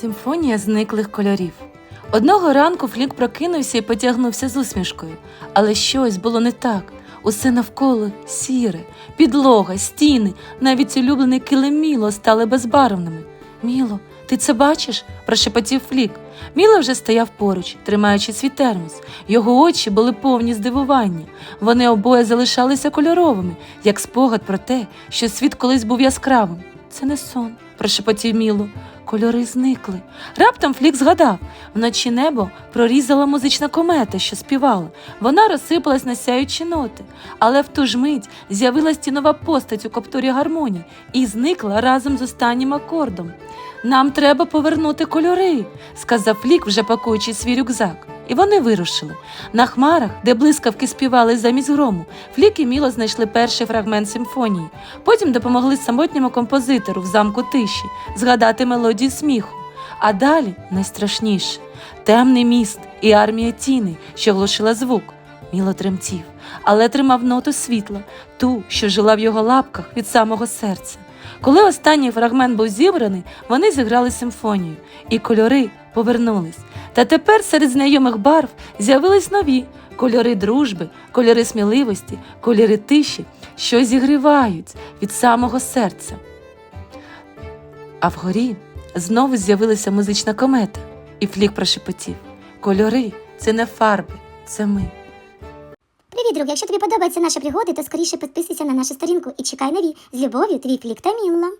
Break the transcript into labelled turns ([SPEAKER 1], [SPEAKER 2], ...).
[SPEAKER 1] Симфонія зниклих кольорів. Одного ранку Флік прокинувся і потягнувся з усмішкою, але щось було не так. Усе навколо сіре, підлога, стіни, навіть улюблений килим Міло стали безбарвними. Міло, ти це бачиш? прошепотів Флік. Міло вже стояв поруч, тримаючи свій термос. Його очі були повні здивування. Вони обоє залишалися кольоровими, як спогад про те, що світ колись був яскравим. Це не сон, прошепотів Міло. Кольори зникли. Раптом Флік згадав вночі небо прорізала музична комета, що співала. Вона розсипалась на сяючі ноти, але в ту ж мить з'явилась тінова постать у каптурі гармонії і зникла разом з останнім акордом. Нам треба повернути кольори, сказав Флік, вже пакуючи свій рюкзак. І вони вирушили. На хмарах, де блискавки співали замість грому, Флік і Міло знайшли перший фрагмент симфонії. Потім допомогли самотньому композитору в замку тиші згадати мелодію сміху. А далі найстрашніше темний міст і армія тіни, що глушила звук. Міло тремтів, але тримав ноту світла, ту, що жила в його лапках від самого серця. Коли останній фрагмент був зібраний, вони зіграли симфонію, і кольори повернулись. Та тепер серед знайомих барв з'явились нові кольори дружби, кольори сміливості, кольори тиші, що зігрівають від самого серця. А вгорі знову з'явилася музична комета, і Флік прошепотів: Кольори це не фарби, це ми.
[SPEAKER 2] Привіт, друг! Якщо тобі подобаються наші пригоди, то скоріше підписуйся на нашу сторінку і чекай нові з любов'ю, твій клік та Мілла.